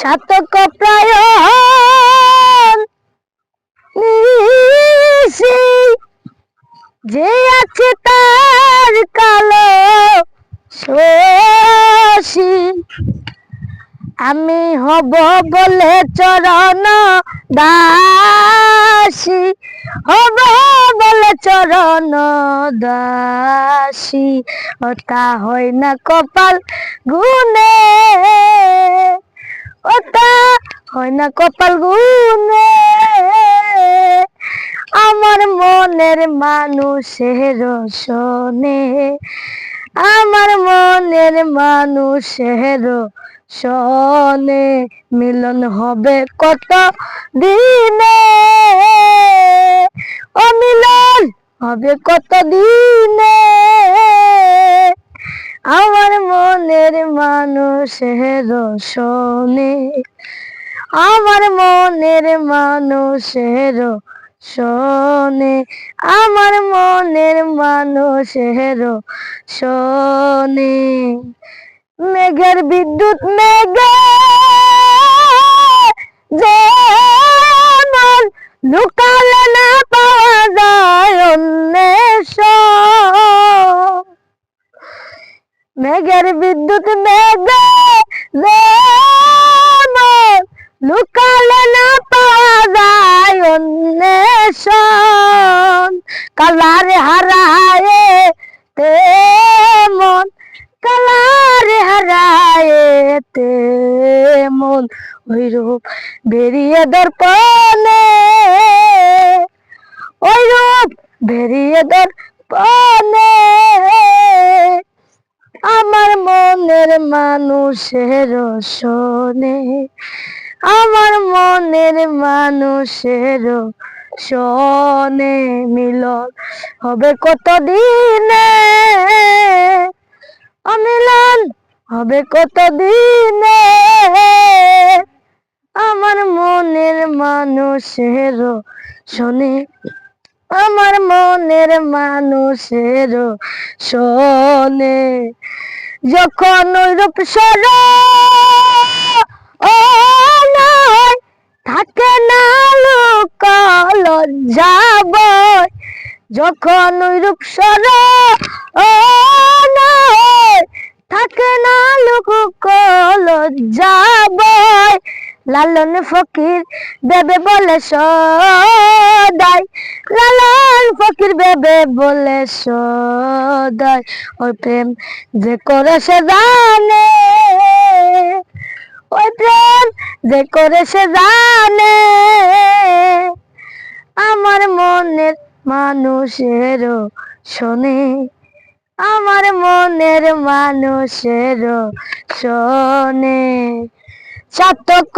ছাতক প্রায় যে আছে তার কালো শশী। আমি হব বলে চরণ দাসী। হব বলে চরণ দাসী। ওটা হয় না কপাল গুনে হয় না কপাল গুনে। আমার মনের মানুষের শোনে আমার মনের মানুষের শোনে মিলন হবে কত দিনে? ও মিলন হবে কত দিনে? আমার মনের মানুষের শোনে আমার মনের মানুষের শোনে, আমার মনের মানুষের শোনে। মেঘের বিদ্যুৎ, মেঘে লুকালে না পাওয়া যায় অন্বেষণ। মেঘের বিদ্যুৎ, মেঘে লুকালে না পাওয়া যায় অন্বেষণ। কালারে হারায় তেমন কালারে হারায় তেমন ওই রূপ বেরিয়ে দর্পণে, ওই রূপ বেরিয়ে দর্পণে। আমার মনের মানুষের শোনে আমার মনের মানুষের শোনে মিলন হবে কত দিনে অমিলন হবে কত দিনে আমার মনের মানুষের শোনে, আমার মনের মানুষের শোনে। যখন রূপ সর, ও থাকে না লোকাল যাব যখন রূপ সর থাকে না লোকাল যাব লালন ফকির বেবে বলে সদাই, লালন ফকির বেবে বলে সদাই। ওই প্রেম যে করে সে জানে। করে সে জানে আমার মনের মানুষের শোনে আমার মনের মানুষের শোনে। চাতক